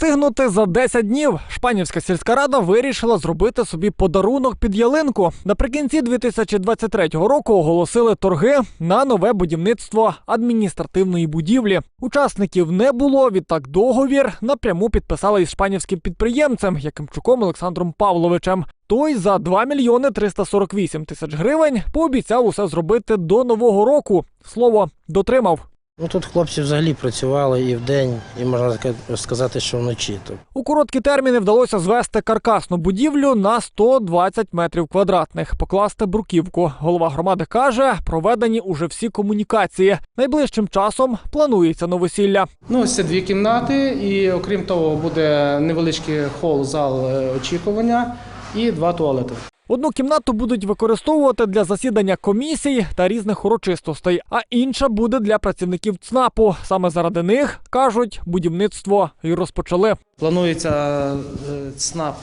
встигнути за 10 днів. Шпанівська сільська рада вирішила зробити собі подарунок під ялинку. Наприкінці 2023 року оголосили торги на нове будівництво адміністративної будівлі. Учасників не було. Відтак договір напряму підписали із шпанівським підприємцем Якимчуком Олександром Павловичем. Той за 2 мільйони 348 тисяч гривень пообіцяв усе зробити до нового року. Слово дотримав. Ну тут хлопці взагалі працювали і вдень, і можна сказати, що вночі. У короткі терміни вдалося звести каркасну будівлю на 120 метрів квадратних, покласти бруківку. Голова громади каже, проведені уже всі комунікації. Найближчим часом планується новосілля. Ну, ось це дві кімнати, і окрім того, буде невеличкий хол, зал е, очікування і два туалети. Одну кімнату будуть використовувати для засідання комісій та різних урочистостей, а інша буде для працівників ЦНАПу. Саме заради них кажуть, будівництво і розпочали. Планується е, ЦНАП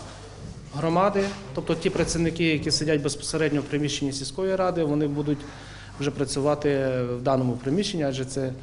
громади, тобто ті працівники, які сидять безпосередньо в приміщенні сільської ради, вони будуть вже працювати в даному приміщенні, адже це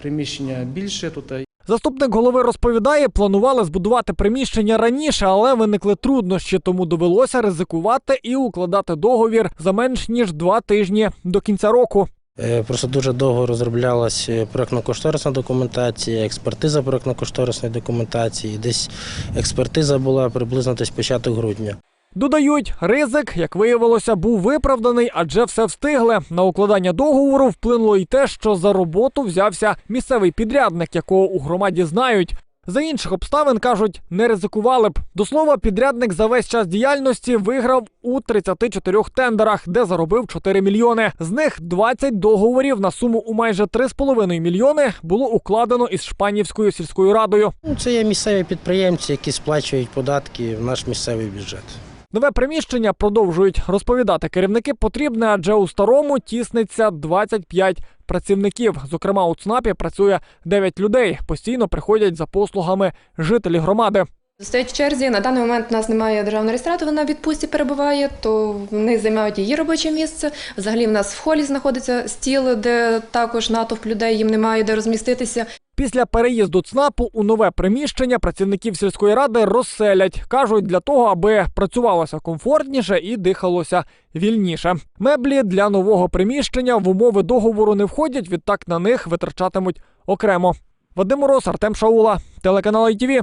приміщення більше. Тут Заступник голови розповідає, планували збудувати приміщення раніше, але виникли труднощі, тому довелося ризикувати і укладати договір за менш ніж два тижні до кінця року. е, просто дуже довго розроблялась е, проектно-кошторисна документація, експертиза проектно-кошторисної документації. Десь експертиза була приблизно десь початок грудня. Додають, ризик, як виявилося, був виправданий, адже все встигли. На укладання договору вплинуло й те, що за роботу взявся місцевий підрядник, якого у громаді знають. За інших обставин кажуть, не ризикували б. До слова, підрядник за весь час діяльності виграв у 34 тендерах, де заробив 4 мільйони. З них 20 договорів на суму у майже 3,5 мільйони було укладено із Шпанівською сільською радою. Ну, це є місцеві підприємці, які сплачують податки в наш місцевий бюджет. Нове приміщення продовжують розповідати керівники потрібне, адже у старому тісниться 25 працівників. Зокрема, у ЦНАПі працює 9 людей. Постійно приходять за послугами жителі громади. Стоять в черзі. На даний момент у нас немає державного реєстратора, вона в відпустці перебуває, то вони займають її робоче місце. Взагалі в нас в холі знаходиться стіл, де також натовп людей, їм немає де розміститися. Після переїзду ЦНАПу у нове приміщення працівників сільської ради розселять. кажуть, для того, аби працювалося комфортніше і дихалося вільніше. Меблі для нового приміщення в умови договору не входять. Відтак на них витрачатимуть окремо. Вадим Мороз, Артем Шаула, телеканал ITV.